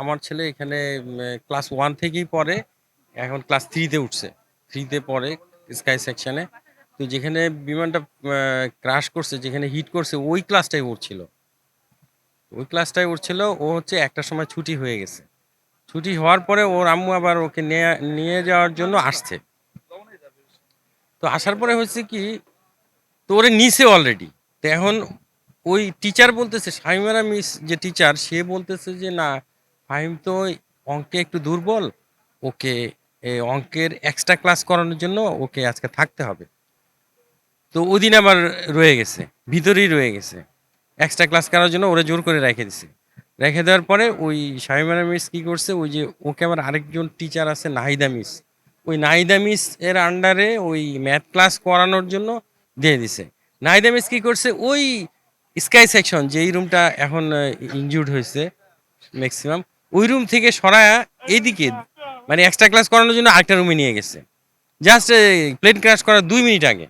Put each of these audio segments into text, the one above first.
আমার ছেলে এখানে ক্লাস ওয়ান থেকেই পড়ে। এখন ক্লাস থ্রিতে উঠছে। 3 তে পড়ে স্কাই সেকশনে। তো যেখানে বিমানটা ক্রাশ করছে, যেখানে হিট করছে ওই ক্লাসটাই উঠছিল ওই ক্লাসটাই উঠছিল ও হচ্ছে একটা সময় ছুটি হয়ে গেছে। ছুটি হওয়ার পরে ওর আম্মু আবার ওকে নেয়া যাওয়ার জন্য আসছে। তো আসার পরে হচ্ছে কি, তো ওরে নিছে অলরেডি। তো এখন ওই টিচার বলতেছে, শামিমারা মিস যে টিচার সে বলতেছে যে, "না, ফাহিম তো অঙ্কে একটু দুর্বল। ওকে অঙ্কের এক্সট্রা ক্লাস করানোর জন্য ওকে আজকে থাকতে হবে।" তো ওদিন আবার রয়ে গেছে। ভিতরেই রয়ে গেছে। এক্সট্রা ক্লাস করার জন্য ওরা জোর করে রেখে দিছে। রেখে দেওয়ার পরে ওই শামিমারা মিস কী করছে, ওই যে ওকে আমার আরেকজন টিচার আছে নাহিদা মিস। ওই নাহিদা মিস এর আন্ডারে ওই ম্যাথ ক্লাস করানোর জন্য দিয়ে দিছে। নাহিদা মিস কী করছে, ওই স্কাই সেকশন যেই রুমটা এখন আ হয়েছে হইছে মেক্সিমাম, ওই রুম থেকে সরায়া এদিকে মানে এক্সট্রা ক্লাস করানোর জন্য আরেকটা রুমে নিয়ে গেছে। জাস্ট প্লেন ক্র্যাশ করার দুই মিনিট আগে।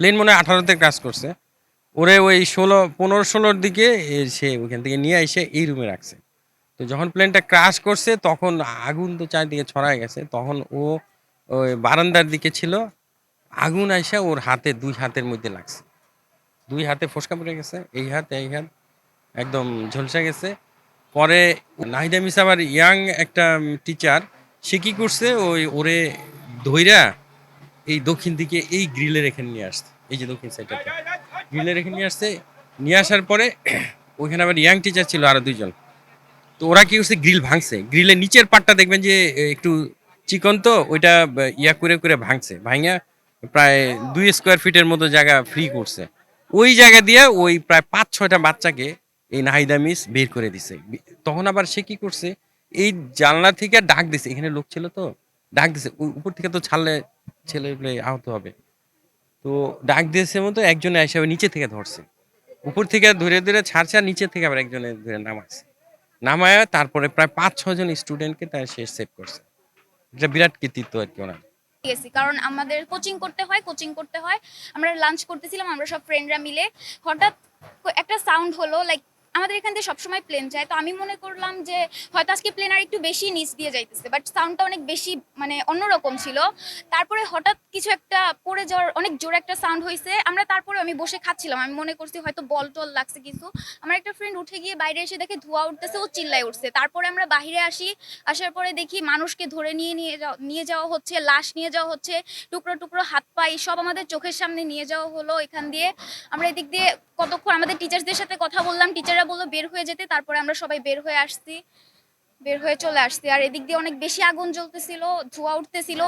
প্লেন মনে হয় ১৮ তে ক্র্যাশ করছে। ওরে ওই ১৬ ১৫-১৬ র দিকে সে ওইখান থেকে নিয়ে আইসা এই রুমে রাখছে। তো যখন প্লেনটা ক্রাশ করছে তখন আগুন তো চারিদিকে ছড়ায় গেছে। তখন ও ওই বারান্দার দিকে ছিল। আগুন আইসা ওর হাতে দুই হাতের মধ্যে লাগছে। দুই হাতে ফোস্কা পড়ে গেছে। এই হাত, এই হাত একদম ঝলসে গেছে। পরে নাহিদা মিস আবার ইয়াং একটা টিচার, সে কি করছে ওই ওরে ধইরা এই দক্ষিণ দিকে এই গ্রিলের এখানে নিয়ে আসছে। এই যে দক্ষিণ সাইডটাতে। গ্রিলের এখানে নিয়ে আসছে। নিয়ে আসার পরে ওইখানে আবার ইয়াং টিচার ছিল আরও দুইজন তো ওরা কি করছে গ্রিল ভাঙছে। গ্রিলের নিচের পার্টটা দেখবেন যে একটু চিকন তো ওইটা ইয়া করে, করে ভাঙছে। ভাইঙা প্রায় দুই স্কোয়ার ফিটের মতো জায়গা ফ্রি করছে। ওই জায়গা দিয়ে ওই প্রায় ৫-৬ টা বাচ্চাকে এই নাহিদা মিস বের করে দিছে। তখন আবার সে কি করছে, এই জানলা থেকে ডাক দিছে। এখানে লোক ছিল তো। ডাক দিছে। উপর থেকে তো ছাড়লে ছেলে-পেলে আহত হবে। তো ডাক দিয়েছে মতো একজনে আইসা নিচে থেকে ধরছে। উপর থেকে ধইরে, ধইরে ছাড়ছে আর নিচে থেকে আবার একজনে ধইরা নামাইছে। নামায়া তারপরে প্রায় ৫-৬ জন স্টুডেন্টকে তার সে সেভ করছে। এটা বিরাট কৃতিত্ব আরকি ওনার। গেছি কারণ আমাদের কোচিং করতে হয় কোচিং করতে হয় আমরা লাঞ্চ করতেছিলাম আমরা সব ফ্রেন্ডরা মিলে হঠাৎ একটা সাউন্ড হলো লাইক আমাদের এখান থেকে সবসময় প্লেন যায়। তো আমি মনে করলাম যে, হয়তো আজকে প্লেন আর একটু বেশি নিচ দিয়ে যাইতেছে বাট সাউন্ডটা অনেক বেশি মানে অন্যরকম ছিল। তারপরে হঠাৎ কিছু একটা পড়ে যাওয়ার অনেক জোরে একটা সাউন্ড হয়েছে আমরা তারপরে আমি বসে খাচ্ছিলাম। আমি মনে করছি হয়তো বল টল লাগছে কিছু। আমার একটা ফ্রেন্ড উঠে গিয়ে বাইরে এসে দেখে ধোঁয়া উঠতেছে, ও চিল্লায় উঠছে। তারপরে আমরা বাইরে আসি। আসার পরে দেখি মানুষকে ধরে নিয়ে নিয়ে যাওয়া নিয়ে যাওয়া হচ্ছে, লাশ নিয়ে যাওয়া হচ্ছে, টুকরো টুকরো হাত পাই সব আমাদের চোখের সামনে নিয়ে যাওয়া হলো এখান দিয়ে। আমরা এদিক দিয়ে কতক্ষণ আমাদের টিচার্সদের সাথে কথা বললাম টিচাররা বলল, বের হয়ে যেতে। তারপরে আমরা সবাই বের হয়ে আসছি, বের হয়ে চলে আসছি। আর এদিক দিয়ে অনেক বেশি আগুন জ্বলতেছিল, ধোঁয়া উঠতেছিল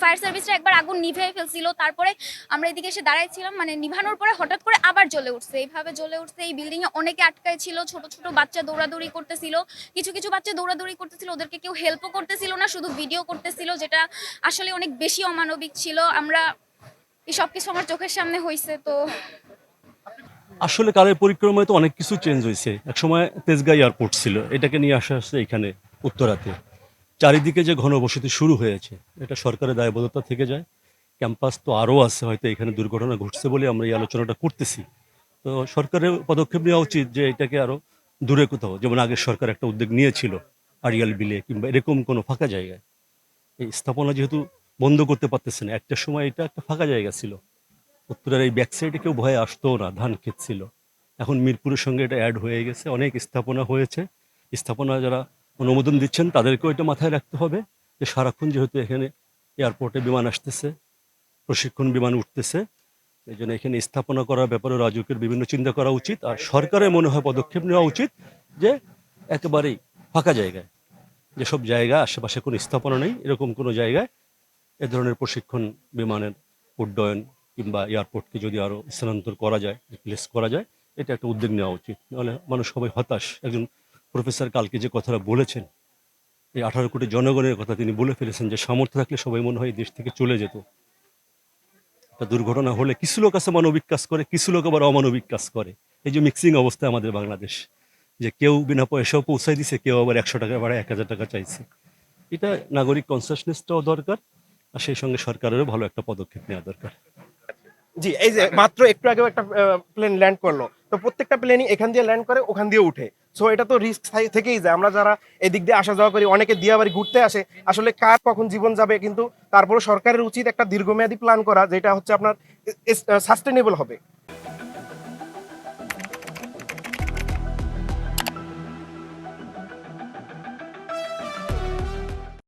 ফায়ার সার্ভিসরা একবার আগুন নিভে ফেলছিল। তারপরে আমরা এদিকে এসে দাঁড়াইছিলাম মানে নিভানোর পরে হঠাৎ করে আবার জ্বলে উঠছে। এইভাবে জ্বলে উঠছে। এই বিল্ডিংয়ে অনেকে আটকায় ছিল ছোট ছোট বাচ্চা দৌড়াদৌড়ি করতেছিল। কিছু কিছু বাচ্চা দৌড়াদৌড়ি করতেছিল, ওদেরকে কেউ হেল্পও করতেছিল না, শুধু ভিডিও করতেছিল, যেটা আসলে অনেক বেশি অমানবিক ছিল। আমরা এই সব কিছু আমার চোখের সামনে হয়েছে তো আসলে কালের পরিক্রমায় তো অনেক কিছু চেঞ্জ হয়েছে। একসময় তেজগাঁ এয়ারপোর্ট ছিল, এটাকে নিয়ে আসা আসছে এখানে উত্তরাতে। চারিদিকে যে ঘনবসতি শুরু হয়েছে, এটা সরকারের দায়বদ্ধতা থেকে যায়। ক্যাম্পাস তো আরও আছে, হয়তো এখানে দুর্ঘটনা ঘটছে বলে আমরা এই আলোচনাটা করতেছি। তো সরকারের পদক্ষেপ নেওয়া উচিত যে এটাকে আরও দূরে কোথাও, যেমন আগের সরকার একটা উদ্যোগ নিয়েছিল, আড়িয়াল বিলে, কিংবা এরকম কোনো ফাঁকা জায়গায়। এই স্থাপনা যেহেতু বন্ধ করতে পারতেছে না, একটা সময় এটা একটা ফাঁকা জায়গা ছিল। উত্তরের এই ব্যাকসাইডে কেউ ভয়ে আসতো না, ধান ক্ষেত ছিল। এখন মিরপুরের সঙ্গে এটা অ্যাড হয়ে গেছে, অনেক স্থাপনা হয়েছে। স্থাপনা যারা অনুমোদন দিচ্ছেন, তাদেরকেও এটা মাথায় রাখতে হবে যে সারাক্ষণ যেহেতু এখানে এয়ারপোর্টে বিমান আসতেছে, প্রশিক্ষণ বিমান উঠতেছে, এই জন্য এখানে স্থাপনা করার ব্যাপারে রাজুকের বিভিন্ন চিন্তা করা উচিত। আর সরকারের মনে হয় পদক্ষেপ নেওয়া উচিত যে একেবারেই ফাঁকা জায়গায় যেসব জায়গা, আশেপাশে কোনো স্থাপনা নেই, এরকম কোনো জায়গায় এ ধরনের প্রশিক্ষণ বিমানের উড্ডয়ন কিংবা এয়ারপোর্টকে যদি আরও স্থানান্তর করা যায় রিপ্লেস করা যায়, এটা একটা উদ্যোগ নেওয়া উচিত। নাহলে মানুষ সবাই হতাশ। একজন প্রফেসর কালকে যে কথাটা বলেছেন, এই আঠারো কোটি জনগণের কথা তিনি বলে ফেলেছেন যে, সামর্থ্য থাকলে সবাই মনে হয় দেশ থেকে চলে যেত। একটা দুর্ঘটনা হলে কিছু লোক আছে মানবিক কাজ করে, কিছু লোক আবার অমানবিক কাজ করে। এই যে মিক্সিং অবস্থা আমাদের বাংলাদেশ, যে কেউ বিনা পয়সাও পৌঁছায় দিছে, কেউ আবার একশো টাকা ভাড়া এক হাজার টাকা চাইছে। এটা নাগরিক কনসাসনেসটাও দরকার, আর সেই সঙ্গে সরকারেরও ভালো একটা পদক্ষেপ নেওয়া দরকার। জি এই যে মাত্র একটু আগেও একটা প্লেন ল্যান্ড করল। তো প্রত্যেকটা প্লেনই এখান দিয়ে ল্যান্ড করে ওখান দিয়ে উঠে। সো এটা তো রিস্ক থেকেই যায়। আমরা যারা এদিক দিয়ে আসা যাওয়া করি অনেকে দিয়ে আবার ঘুরতে আসে। আসলে কার কখন জীবন যাবে কিন্তু তারপরে সরকারের উচিত একটা দীর্ঘমেয়াদী প্ল্যান করা যেটা হচ্ছে আপনার সাস্টেনেবল হবে।